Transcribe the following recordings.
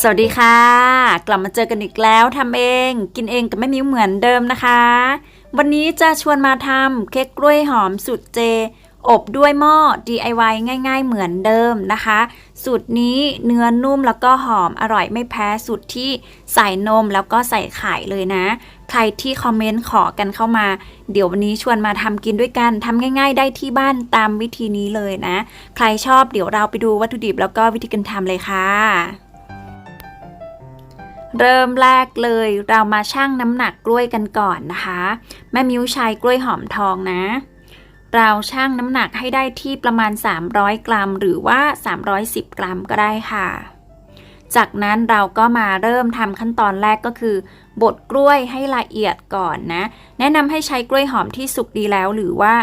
สวัสดีค่ะ กลับมาเจอกันอีกแล้วทำเอง กินเองกับแม่มิ้วเหมือนเดิมนะคะ วันนี้จะชวนมาทำเค้กกล้วยหอมสูตรเจ อบด้วยหม้อ DIY ง่าย ๆ เหมือนเดิมนะคะ สูตรนี้เนื้อนุ่มแล้วก็หอมอร่อยไม่แพ้สูตรที่ใส่นมแล้วก็ใส่ไข่เลยนะ ใครที่คอมเมนต์ขอกันเข้ามา เดี๋ยววันนี้ชวนมาทำกินด้วยกันทำง่าย ๆ ได้ที่บ้านตามวิธีนี้เลยนะ ใครชอบเดี๋ยวเราไปดูวัตถุดิบแล้วก็วิธีการทำเลยค่ะ เริ่มแรกเลยเรามาชั่งน้ำหนักกล้วยกันก่อนนะคะ แม่มิ้วใช้กล้วยหอมทองนะ เราชั่งน้ำหนักให้ได้ที่ประมาณ 300 กรัม หรือว่า 310 กรัมก็ได้ค่ะ จากนั้นเราก็มาเริ่มทำขั้นตอนแรกก็คือบดกล้วยให้ละเอียดก่อนนะ แนะนำให้ใช้กล้วยหอมที่สุกดีแล้วหรือว่า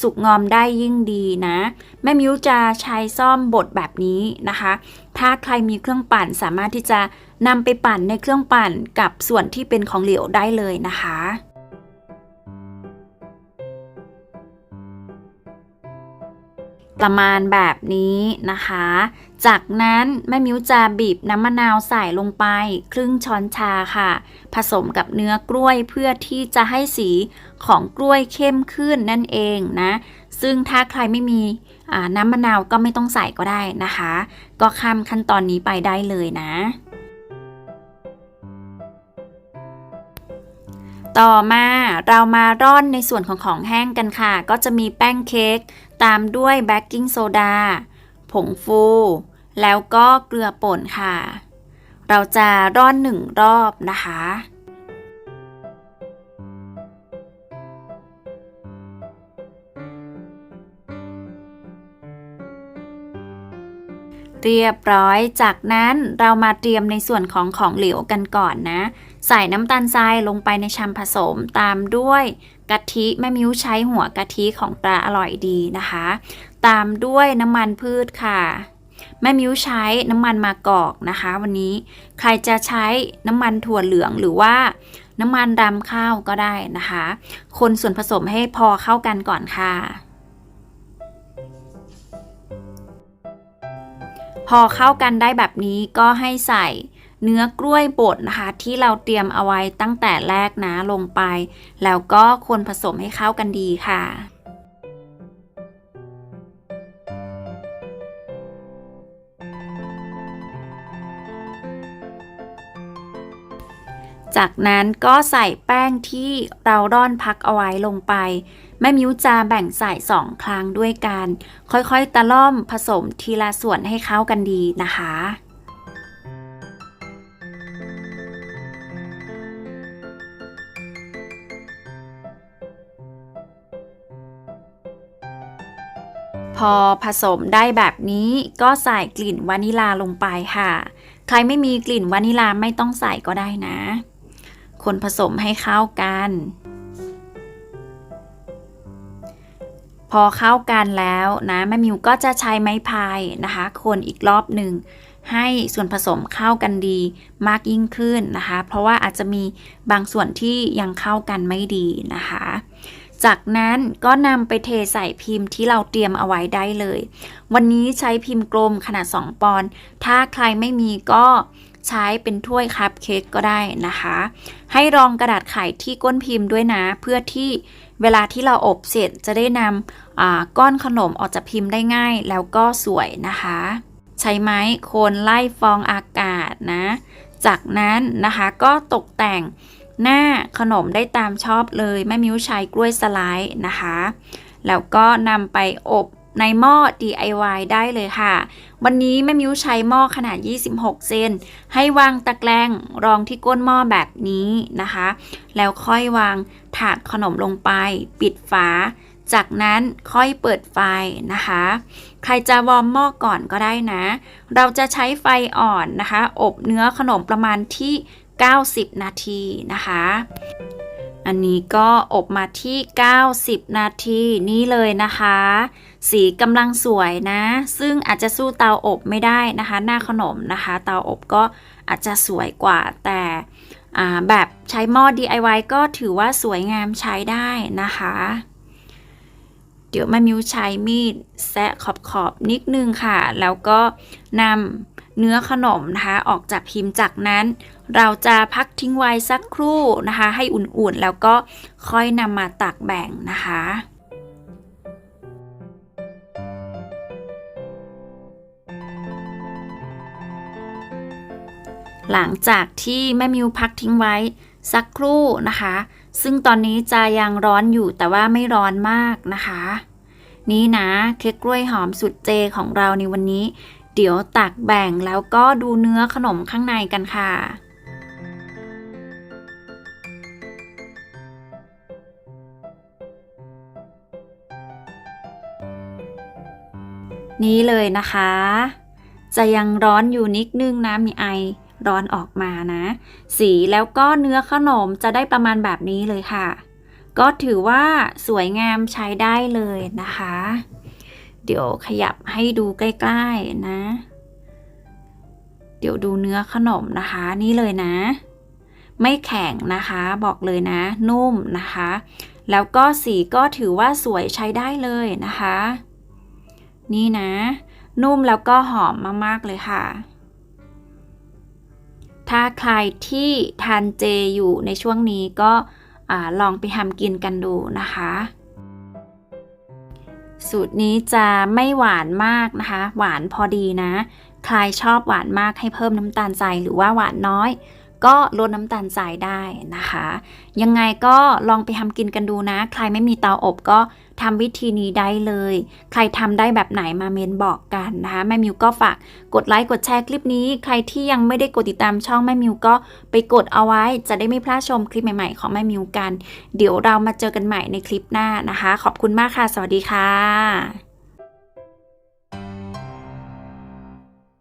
สุกงอมได้ยิ่งดีนะ แม่มิ้วจะใช้ซ่อมบดแบบนี้นะคะ ถ้าใครมีเครื่องปั่นสามารถที่จะนำไปปั่นในเครื่องปั่นกับส่วนที่เป็นของเหลวได้เลยนะคะประมาณแบบนี้นะคะ จากนั้นแม่มิ้วจะบีบน้ำมะนาวใส่ลงไป ครึ่งช้อนชาค่ะ ผสมกับเนื้อกล้วยเพื่อที่จะให้สีของกล้วยเข้มขึ้นนั่นเองนะ ซึ่งถ้าใครไม่มี น้ำมะนาวก็ไม่ต้องใส่ก็ได้นะคะ ก็ข้ามขั้นตอนนี้ไปได้เลยนะ ต่อมาเรามาร่อนในส่วนของของแห้งกันค่ะ ก็จะมีแป้งเค้กตามด้วยเบกกิ้งโซดา ผงฟู แล้วก็เกลือป่นค่ะ เราจะร่อนหนึ่งรอบนะคะ เรียบร้อย จากนั้นเรามาเตรียมในส่วนของของเหลวกันก่อนนะ ใส่น้ำตาลทรายลงไปในชามผสมตามด้วยกะทิแม่มิ้วใช้หัวกะทิของปลาอร่อยดีนะคะ ตามด้วยน้ำมันพืชค่ะ แม่มิ้วใช้น้ำมันมากอกนะคะ วันนี้ใครจะใช้น้ำมันถั่วเหลืองหรือว่าน้ำมันรำข้าวก็ได้นะคะ คนส่วนผสมให้พอเข้ากันก่อนค่ะ พอเข้ากันได้แบบนี้ก็ให้ใส่เนื้อกล้วยบดนะคะ ที่เราเตรียมเอาไว้ตั้งแต่แรกนะลงไป แล้วก็คนผสมให้เข้ากันดีค่ะ จากนั้นก็ใส่แป้งที่เราร่อนพักเอาไว้ลงไป แม่มิ้วจะแบ่งใส่สองครั้งด้วยกัน ค่อยๆตะล่อมผสมทีละส่วนให้เข้ากันดีนะคะพอผสมได้แบบนี้ก็ใส่กลิ่นวานิลาลงไปค่ะ ใครไม่มีกลิ่นวานิลาไม่ต้องใส่ก็ได้นะ คนผสมให้เข้ากัน พอเข้ากันแล้วนะแม่มิวก็จะใช้ไม้พายนะคะ คนอีกรอบหนึ่งให้ส่วนผสมเข้ากันดีมากยิ่งขึ้นนะคะ เพราะว่าอาจจะมีบางส่วนที่ยังเข้ากันไม่ดีนะคะ จากนั้นก็นำไปเทใส่พิมพ์ที่เราเตรียมเอาไว้ได้เลย วันนี้ใช้พิมพ์กลมขนาด 2 ปอนด์ถ้าใครไม่มีก็ ใช้เป็นถ้วยคัพเค้กก็ได้นะคะ ให้รองกระดาษไขที่ก้นพิมพ์ด้วยนะ เพื่อที่เวลาที่เราอบเสร็จจะได้นำก้อนขนมออกจากพิมพ์ได้ง่าย แล้วก็สวยนะคะ ใช้ไม้โคนไล่ฟองอากาศนะ จากนั้นนะคะก็ตกแต่งหน้าขนมได้ตามชอบเลยแม่มิ้วใช้กล้วยสไลด์นะคะ แล้วก็นำไปอบ ในหม้อ DIY ได้เลยค่ะ วันนี้แม่มิ้วใช้หม้อขนาด 26 เซน ให้วางตะแกรงรองที่ก้นหม้อแบบนี้นะคะ แล้วค่อยวางถาดขนมลงไป ปิดฝา จากนั้นค่อยเปิดไฟนะคะ ใครจะวอร์มหม้อก่อนก็ได้นะ เราจะใช้ไฟอ่อนนะคะ อบเนื้อขนมประมาณที่ 90 นาทีนะคะ อันนี้ก็อบมาที่ 90 นาทีนี่เลยนะคะ สีกำลังสวยนะ ซึ่งอาจจะสู้เตาอบไม่ได้นะคะ หน้าขนมนะคะ เตาอบก็อาจจะสวยกว่าแต่แบบใช้หม้อ DIY ก็ถือว่าสวยงามใช้ได้นะคะ เดี๋ยวแม่มิวใช้มีดแซะขอบๆนิดนึงค่ะ แล้วก็นำ เนื้อขนมนะคะออกจากพิมพ์จากนั้น เราจะพักทิ้งไว้สักครู่นะคะ ให้อุ่นๆ แล้วก็ค่อยนำมาตักแบ่งนะคะหลังจากที่แม่มิวพักทิ้งไว้สักครู่นะคะ ซึ่งตอนนี้จะยังร้อนอยู่แต่ว่าไม่ร้อนมากนะคะ นี่นะเค้กกล้วยหอมสุดเจของเราในวันนี้ เดี๋ยวตักแบ่งแล้วก็ดูเนื้อขนมข้างในกันค่ะ นี่เลยนะคะ จะยังร้อนอยู่นิดนึงนะมีไอร้อนออกมานะ สีแล้วก็เนื้อขนมจะได้ประมาณแบบนี้เลยค่ะ ก็ถือว่าสวยงามใช้ได้เลยนะคะ เดี๋ยวขยับให้ดูใกล้ๆนะ เดี๋ยวดูเนื้อขนมนะคะ นี่เลยนะ ไม่แข็งนะคะ บอกเลยนะ นุ่มนะคะ แล้วก็สีก็ถือว่าสวยใช้ได้เลยนะคะ นี่นะ นุ่มแล้วก็หอมมากๆเลยค่ะถ้าใครที่ทานเจอยู่ในช่วงนี้ก็อลองไปทำกินกันดูนะคะ สูตรนี้จะไม่หวานมากนะคะ หวานพอดีนะ ใครชอบหวานมากให้เพิ่มน้ำตาลทรายหรือว่าหวานน้อย ก็ลดน้ำตาลทรายได้นะคะ ยังไงก็ลองไปทำกินกันดูนะ ใครไม่มีเตาอบก็ทำวิธีนี้ได้เลย ใครทำได้แบบไหนมาเมนบอกกันนะคะแม่มิวก็ฝากกดไลค์กดแชร์คลิปนี้ ใครที่ยังไม่ได้กดติดตามช่องแม่มิวก็ไปกดเอาไว้ จะได้ไม่พลาดชมคลิปใหม่ๆของแม่มิวกัน เดี๋ยวเรามาเจอกันใหม่ในคลิปหน้านะคะ ขอบคุณมากค่ะ สวัสดีค่ะ